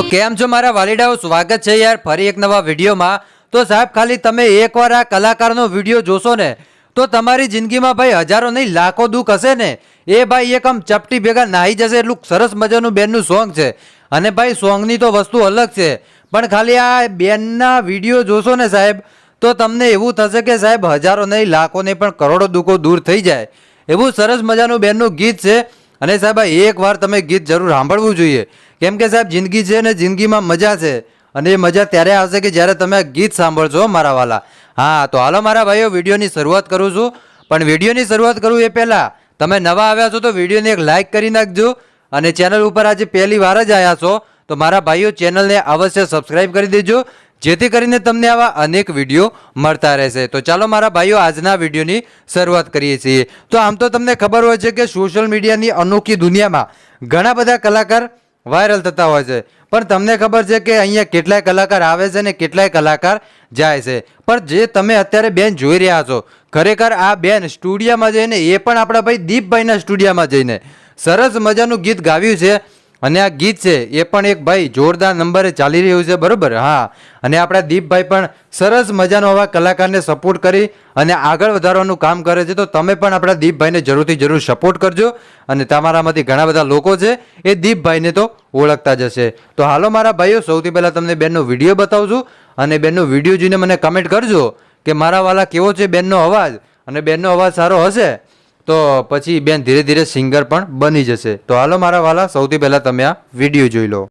કેમ છો મારા વાલીડાઓ? સ્વાગત છે યાર ફરી એક નવા વિડીયોમાં. તો સાહેબ, ખાલી તમે એકવાર આ કલાકારનો વીડિયો જોશો ને, તો તમારી જિંદગીમાં ભાઈ હજારો નહીં, લાખો દુઃખ હશે ને. એ ભાઈ એક આમ ચપટી ભેગા નાહી જશે એટલું સરસ મજાનું બેનનું સોંગ છે. અને ભાઈ સોંગની તો વસ્તુ અલગ છે. પણ ખાલી આ બેનના વીડિયો જોશો ને સાહેબ, તો તમને એવું થશે કે સાહેબ હજારો નહીં, લાખો નહીં, પણ કરોડો દુઃખો દૂર થઈ જાય. એવું સરસ મજાનું બેનનું ગીત છે. અને સાહેબ, આ એકવાર તમે ગીત જરૂર સાંભળવું જોઈએ. કેમ કે સાહેબ, જિંદગી છે ને જિંદગીમાં મજા છે. અને એ મજા ત્યારે આવશે કે જ્યારે તમે ગીત સાંભળશો મારા વાલા. હા, તો હાલો મારા ભાઈઓ, વિડીયોની શરૂઆત કરું છું. પણ વિડીયોની શરૂઆત કરું એ પહેલાં, તમે નવા આવ્યા છો તો વિડીયોને એક લાઇક કરી નાખજો. અને ચેનલ ઉપર આજે પહેલી વાર જ આવ્યા છો, તો મારા ભાઈઓ ચેનલને અવશ્ય સબસ્ક્રાઈબ કરી દેજો. જેથી કરીને તમને આવા અનેક વીડિયો મળતા રહેશે. તો ચાલો મારા ભાઈઓ, આજના વિડીયોની શરૂઆત કરીએ છીએ. તો આમ તો તમને ખબર હોય છે કે સોશિયલ મીડિયાની અનોખી દુનિયામાં ઘણા બધા કલાકાર વાયરલ થતા હોય છે. પણ તમને ખબર છે કે અહીંયા કેટલાય કલાકાર આવે છે ને કેટલાય કલાકાર જાય છે. પણ જે તમે અત્યારે બેન જોઈ રહ્યા છો, ખરેખર આ બેન સ્ટુડિયોમાં જઈને, એ પણ આપણા ભાઈ દીપભાઈના સ્ટુડિયોમાં જઈને સરસ મજાનું ગીત ગાવ્યું છે. અને આ ગીત છે, એ પણ એક ભાઈ જોરદાર નંબરે ચાલી રહ્યું છે, બરાબર? હા. અને આપણા દીપભાઈ પણ સરસ મજાનો આવા કલાકારને સપોર્ટ કરી અને આગળ વધારવાનું કામ કરે છે, તો તમે પણ આપણા દીપભાઈને જરૂરથી જરૂર સપોર્ટ કરજો. અને તમારામાંથી ઘણા બધા લોકો છે, એ દીપભાઈને તો ઓળખતા જ હશે. તો હાલો મારા ભાઈઓ, સૌથી પહેલાં તમને બેનનો વીડિયો બતાવું છું અને બેનનો વીડિયો જોઈને મને કમેન્ટ કરજો કે મારા વાલા કેવો છે બેનનો અવાજ? અને બેનનો અવાજ સારો હશે? તો પછી બેન ધીરે ધીરે સિંગર પણ બની જશે. તો હાલો મારા વાલા, સૌથી પહેલાં તમે આ વીડિયો જોઈ લો.